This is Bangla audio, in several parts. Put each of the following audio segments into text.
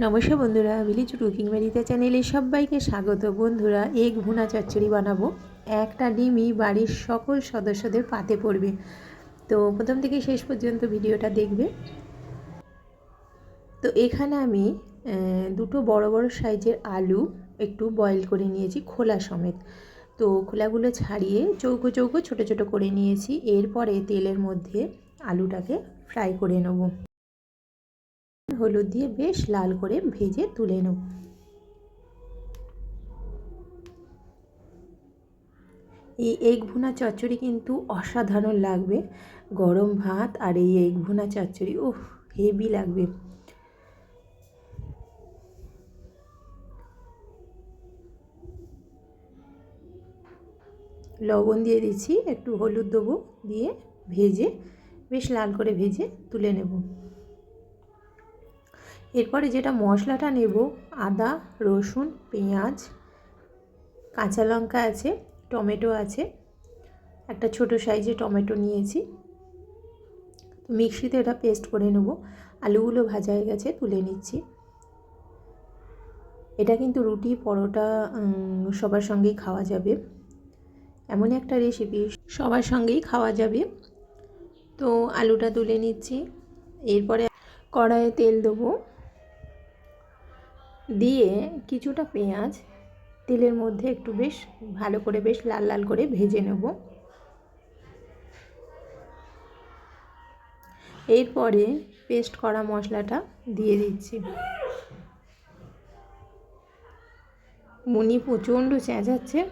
নমস্কার বন্ধুরা ভিলেজ কুকিং মেরিতা চ্যানেলে সবাইকে স্বাগত। বন্ধুরা, এগ ভুনা চচ্চড়ি বানাবো। একটা ডিমই বাড়ির সকল সদস্যদের পাতে পড়বে। তো প্রথম থেকে শেষ পর্যন্ত ভিডিওটা দেখবে। তো এখানে আমি দুটো বড় বড় সাইজের আলু একটু বয়েল করে নিয়েছি, খোলা সমেত। তো খোলাগুলো ছাড়িয়ে চৌকো চৌকো ছোট ছোট করে নিয়েছি। এরপরে তেলের মধ্যে আলুটাকে ফ্রাই করে নেব। হলুদ দিয়ে বেশ লাল করে ভেজে তুলে নেব। এই এগ ভুনা চচ্চড়ি কিন্তু অসাধারণ লাগবে। গরম ভাত আর এই এগ ভুনা চচ্চড়ি ও হেভি লাগবে। লবণ দিয়ে দিচ্ছি, একটু হলুদ দেবো দিয়ে ভেজে, বেশ লাল করে ভেজে তুলে নেব। এরপরে যেটা মশলাটা নেব, আদা, রসুন, পেঁয়াজ, কাঁচা লঙ্কা আছে, টমেটো আছে, একটা ছোট সাইজে টমেটো নিয়েছি। মিক্সিতে এটা পেস্ট করে নেব। আলুগুলো ভাজা হয়ে গেছে, তুলে নিচ্ছি। এটা কিন্তু রুটি, পরোটা সবার সঙ্গেই খাওয়া যাবে। এমন একটা রেসিপি সবার সঙ্গেই খাওয়া যাবে। তো আলুটা তুলে নিচ্ছি। এরপরে কড়াইয়ে তেল দেবো। দিয়ে কিছুটা পেঁয়াজ তেলের মধ্যে একটু বেশ ভালো করে বেশ লাল লাল করে ভেজে নেব। এরপরে পেস্ট করা মশলাটা দিয়ে দিচ্ছি। মুনি প্রচণ্ড চেঁচাচ্ছে।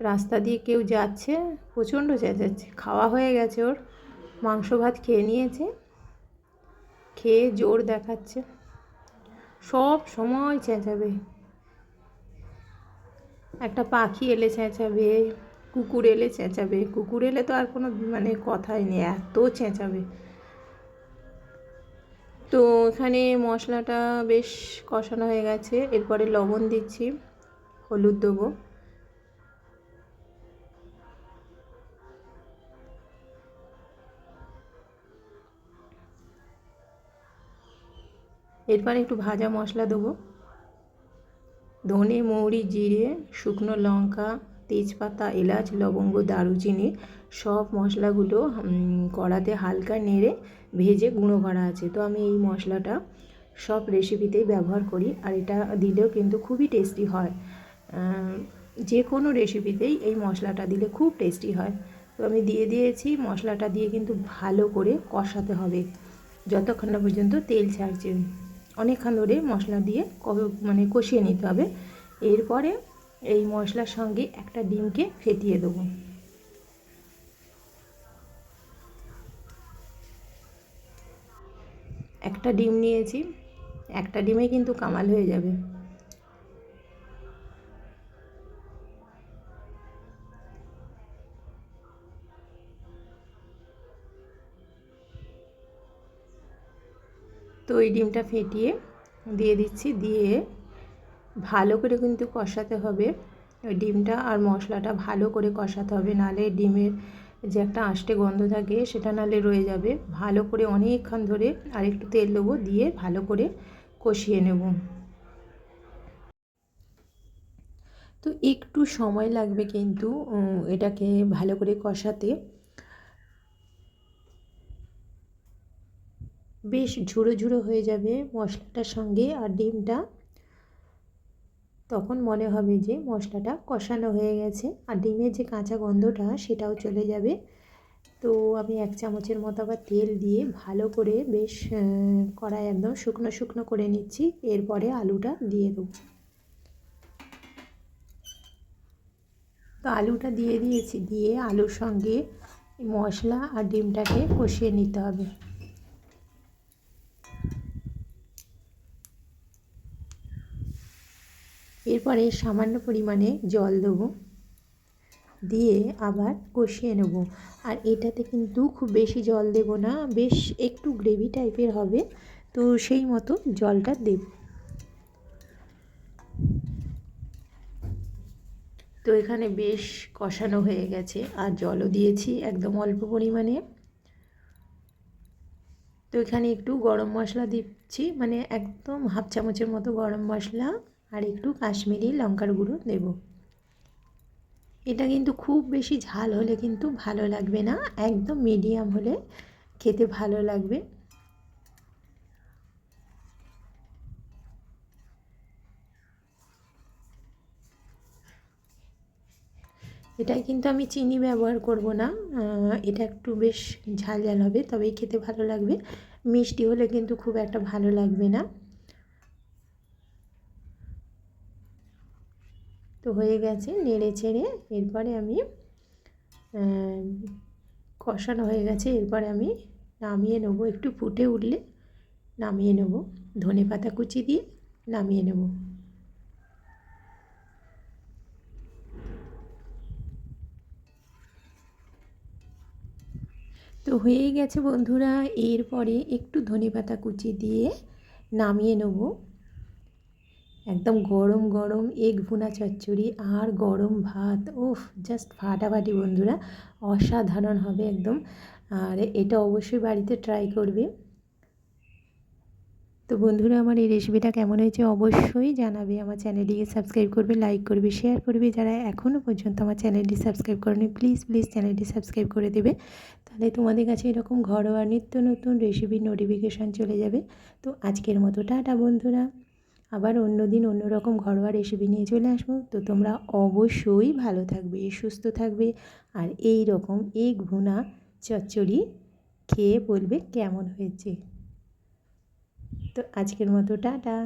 রাস্তা দিয়ে কেউ যাচ্ছে, প্রচণ্ড চেঁচাচ্ছে। খাওয়া হয়ে গেছে ওর। মাংস ভাত খেয়ে নিয়েছে। খেয়ে জোর দেখাচ্ছে। সব সময় চেঁচাবে। একটা পাখি এলে চেঁচাবে, কুকুর এলে চেঁচাবে। কুকুর এলে তো আর কোনো মানে কথাই নেই, এত চেঁচাবে। তো এখানে মশলাটা বেশ কষানো হয়ে গেছে, এরপরে লবণ দিচ্ছি, হলুদ দেবো। এরপর একটু ভাজা মশলা দেবো। ধনে, মৌরি, জিরে, শুকনো লঙ্কা, তেজপাতা, এলাচ, লবঙ্গ, দারুচিনি, সব মশলাগুলো কড়াতে হালকা নেড়ে ভেজে গুঁড়ো করা আছে। তো আমি এই মশলাটা সব রেসিপিতেই ব্যবহার করি আর এটা দিলেও কিন্তু খুবই টেস্টি হয়। যে কোনো রেসিপিতেই এই মশলাটা দিলে খুব টেস্টি হয়। তো আমি দিয়ে দিয়েছি, মশলাটা দিয়ে কিন্তু ভালো করে কষাতে হবে। যতক্ষণ না পর্যন্ত তেল ছাড়ছে। অনেকক্ষণ ধরে মশলা দিয়ে মানে কষিয়ে নিতে হবে। এরপরে এই মশলার সঙ্গে একটা ডিমকে ফেটিয়ে দেবো। একটা ডিম নিয়েছি, একটা ডিমে কিন্তু কামাল হয়ে যাবে। তো ওই ডিমটা ফেটিয়ে দিয়ে দিচ্ছি, দিয়ে ভালো করে কিন্তু কষাতে হবে। ডিমটা আর মশলাটা ভালো করে কষাতে হবে নালে ডিমের যে একটা আষ্টে গন্ধ থাকে সেটা নালে রয়ে যাবে। ভালো করে অনেকক্ষণ ধরে আর একটু তেল দেবো, দিয়ে ভালো করে কষিয়ে নেব। তো একটু সময় লাগবে কিন্তু এটাকে ভালো করে কষাতে। বেশ ঝুড়ো ঝুড়ো হয়ে যাবে মশলাটার সঙ্গে আর ডিমটা। তখন মনে হবে যে মশলাটা কষানো হয়ে গেছে আর ডিমের যে কাঁচা গন্ধটা সেটাও চলে যাবে। তো আমি এক চামচের মতো আবার তেল দিয়ে ভালো করে বেশ কড়াই একদম শুকনো শুকনো করে নিচ্ছি। এরপরে আলুটা দিয়ে দেবো। তো আলুটা দিয়ে দিয়েছি, দিয়ে আলুর সঙ্গে মশলা আর ডিমটাকে কষিয়ে নিতে হবে। এরপরে সামান্য পরিমাণে জল দেবো। দিয়ে আবার কষিয়ে নেব। আর এটাতে কিন্তু খুব বেশি জল দেব না, বেশ একটু গ্রেভি টাইপের হবে, তো সেই মতো জলটা দেব। তো এখানে বেশ কষানো হয়ে গেছে, আর জলও দিয়েছি একদম অল্প পরিমাণে। তো এখানে একটু গরম মশলা দিচ্ছি মানে একদম হাফ চামচের মতো গরম মশলা। আর একটু কাশ্মীরি লঙ্কার গুঁড়ো দেব। এটা কিন্তু খুব বেশি ঝাল হলে কিন্তু ভালো লাগবে না, একদম মিডিয়াম হলে খেতে ভালো লাগবে। এটাই কিন্তু আমি চিনি ব্যবহার করব না এটা একটু বেশ ঝাল ঝাল হবে, তবেই খেতে ভালো লাগবে। মিষ্টি হলে কিন্তু খুব একটা ভালো লাগবে না। তো হয়ে গেছে নেড়ে চেড়ে এরপরে আমি কষানো হয়ে গেছে। এরপরে আমি নামিয়ে নেব। একটু ফুটে উঠলে নামিয়ে নেব। ধনে পাতা কুচি দিয়ে নামিয়ে নেব। তো হয়ে গেছে বন্ধুরা। এরপরে একটু ধনে পাতা কুচি দিয়ে নামিয়ে নেব। একদম গরম গরম এগ ভুনা চচ্চড়ি আর গরম ভাত। ওফ জাস্ট ফাটাফাটি বন্ধুরা, অসাধারণ হবে একদম। আর এটা অবশ্যই বাড়িতে ট্রাই করবে। তো বন্ধুরা, আমার এই রেসিপিটা কেমন হয়েছে অবশ্যই জানাবে। আমার চ্যানেলটিকে সাবস্ক্রাইব করবে লাইক করবে শেয়ার করবে। যারা এখনও পর্যন্ত আমার চ্যানেলটি সাবস্ক্রাইব করেনি প্লিজ প্লিজ চ্যানেলটি সাবস্ক্রাইব করে দেবে। তাহলে তোমাদের কাছে এরকম ঘরোয়া নিত্য নতুন রেসিপির নোটিফিকেশান চলে যাবে। তো আজকের মতো, টাটা বন্ধুরা। আবার অন্য দিন অন্যরকম ঘরোয়া রেসিপি নিয়ে চলে আসব। তো তোমরা অবশ্যই ভালো থাকবে, সুস্থ থাকবে আর এই রকম এই ঘুনা চচ্চড়ি খেয়ে বলবে কেমন হয়েছে। তো আজকের মতো টাটা।